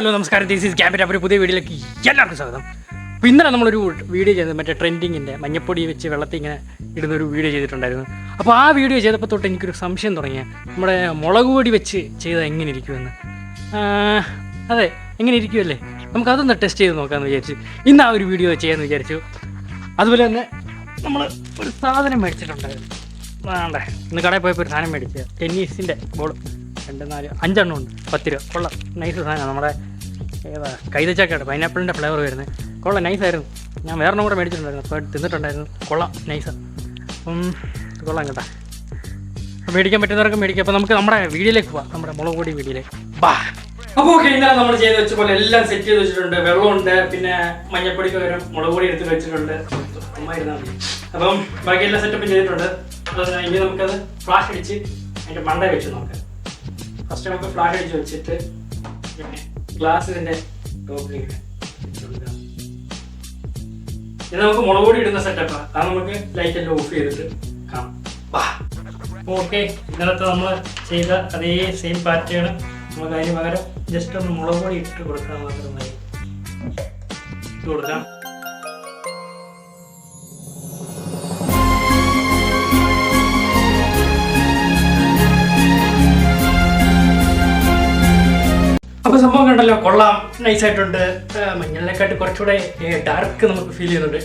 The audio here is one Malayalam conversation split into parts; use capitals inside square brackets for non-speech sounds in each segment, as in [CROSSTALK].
ഹലോ നമസ്കാരം. ദിസ് ഈസ് ക്യാമ്പിന്റെ ഒരു പുതിയ വീഡിയോയിലേക്ക് എല്ലാവർക്കും സ്വാഗതം. അപ്പോൾ ഇന്നലെ നമ്മളൊരു വീഡിയോ ചെയ്തത് മറ്റേ ട്രെൻഡിങ്ങിന്റെ മഞ്ഞപ്പൊടി വെച്ച് വെള്ളത്തിൽ ഇങ്ങനെ ഇടുന്ന ഒരു വീഡിയോ ചെയ്തിട്ടുണ്ടായിരുന്നു. അപ്പോൾ ആ വീഡിയോ ചെയ്തപ്പോൾ തൊട്ട് എനിക്കൊരു സംശയം തുടങ്ങിയ. നമ്മുടെ മുളക് പൊടി വെച്ച് ചെയ്താൽ എങ്ങനെ ഇരിക്കുമെന്ന്. അതെ എങ്ങനെ ഇരിക്കുമല്ലേ നമുക്കതൊന്ന് ടെസ്റ്റ് ചെയ്ത് നോക്കാമെന്ന് വിചാരിച്ചു. ഇന്ന് ആ ഒരു വീഡിയോ ചെയ്യാമെന്ന് വിചാരിച്ചു. അതുപോലെ തന്നെ നമ്മൾ ഒരു സാധനം മേടിച്ചിട്ടുണ്ടായിരുന്നു. വേണ്ടേ ഇന്ന് കടയിൽ പോയപ്പോൾ ഒരു സാധനം മേടിച്ചത്. ടെന്നീസിന്റെ ബോൾ രണ്ട് നാല് അഞ്ചെണ്ണം ഉണ്ട്. പത്ത് രൂപ. കൊള്ളാം. നൈസ് സാധനമാണ് നമ്മുടെ ഏതാ? കൈതച്ചാക്കാണ് പൈനാപ്പിളിന്റെ ഫ്ലേവർ വരുന്നത് കൊള്ളാം നൈസായിരുന്നു ഞാൻ വേറെ കൂടെ മേടിച്ചിട്ടുണ്ടായിരുന്നു. അപ്പോൾ തിന്നിട്ടുണ്ടായിരുന്നു. കൊള്ളാം നൈസ് അപ്പം കൊള്ളാം കേട്ടാ. മേടിക്കാൻ പറ്റുന്നവർക്ക് മേടിക്കാം. അപ്പോൾ നമുക്ക് നമ്മുടെ വീഡിയോയിലേക്ക് പോവാം. നമ്മുടെ മുളക് പൊടി വീഡിയോയിലേക്ക് ബാ. അപ്പോൾ ഓക്കെ ഇന്നലെ നമ്മൾ ചെയ്ത് വെച്ച പോലെ എല്ലാം സെറ്റ് ചെയ്ത് വെച്ചിട്ടുണ്ട്. വെള്ളമുണ്ട് പിന്നെ മഞ്ഞപ്പൊടിക്ക് പകരം മുളക് പൊടി എടുത്ത് വെച്ചിട്ടുണ്ട്. അപ്പം ബാക്കി എല്ലാം സെറ്റപ്പ് ചെയ്തിട്ടുണ്ട്. ഇനി നമുക്കത് ഫ്ലാഷ് അടിച്ച് അതിന്റെ മണ്ട വെച്ച് നോക്കാം. ഫസ്റ്റ് നമുക്ക് ഫ്ലാഷ് അടിച്ച് വെച്ചിട്ട് പിന്നെ ഗ്ലാസ് ഇതിന്റെ ടോപ്പിൽ ഇങ്ങനെ ഇത് നമുക്ക് മുളക് പൊടി ഇടുന്ന സെറ്റപ്പാണ് അത് നമുക്ക് ലൈറ്റ് എല്ലാം ഓഫ് ചെയ്തിട്ട് കാണാം. ഓക്കെ ഇന്നലത്തെ നമ്മൾ ചെയ്ത അതേ സെയിം പാറ്റേൺ നമുക്ക് അതിന് പകരം ജസ്റ്റ് ഒന്ന് മുളക് പൊടി ഇട്ട് കൊടുക്കാൻ മാത്രം മതി. ഇട്ട് കൊടുക്കാം. അപ്പൊ സംഭവം കണ്ടല്ലോ കൊള്ളാം നൈസ് ആയിട്ടുണ്ട്. ആ, മഞ്ഞളിനെക്കാട്ട് കുറച്ചുകൂടെ ഡാർക്ക് നമുക്ക് ഫീൽ ചെയ്യുന്നുണ്ട്.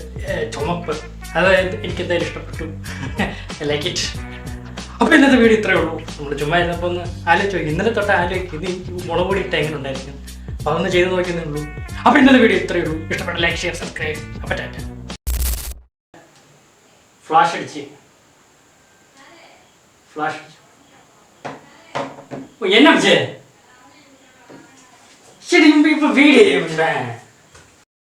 ചുമപ്പ്. അത് എനിക്ക് എന്തായാലും ഇഷ്ടപ്പെട്ടു. [LAUGHS] ലൈക്ക് ഇറ്റ് അപ്പൊ ഇന്നത്തെ വീഡിയോ ഇത്രയേ ഉള്ളൂ. നമ്മൾ ചുമ്മാ ഇരുന്നപ്പോൾ ഒന്ന് ആലോചിച്ച് ഇന്നലെ തൊട്ട് ആലോചിക്കും ഇത് എനിക്ക് മുളക് പൊടി ഇട്ട് എങ്ങനെ ഉണ്ടായിരിക്കും അപ്പൊ അതൊന്ന് ചെയ്ത് നോക്കിയതേ ഉള്ളൂ. അപ്പൊ ഇന്നത്തെ വീഡിയോ ഇത്രയേ ഉള്ളൂ. ഇഷ്ടപ്പെട്ട ലൈക്ക് ഷെയർ സബ്സ്ക്രൈബ് അപ്പൊ ടാറ്റ. ഫ്ലാഷ് അടിച്ച്. ഫ്ലാഷ് അടിച്ചു. എന്നാ Vijay people beat him, man.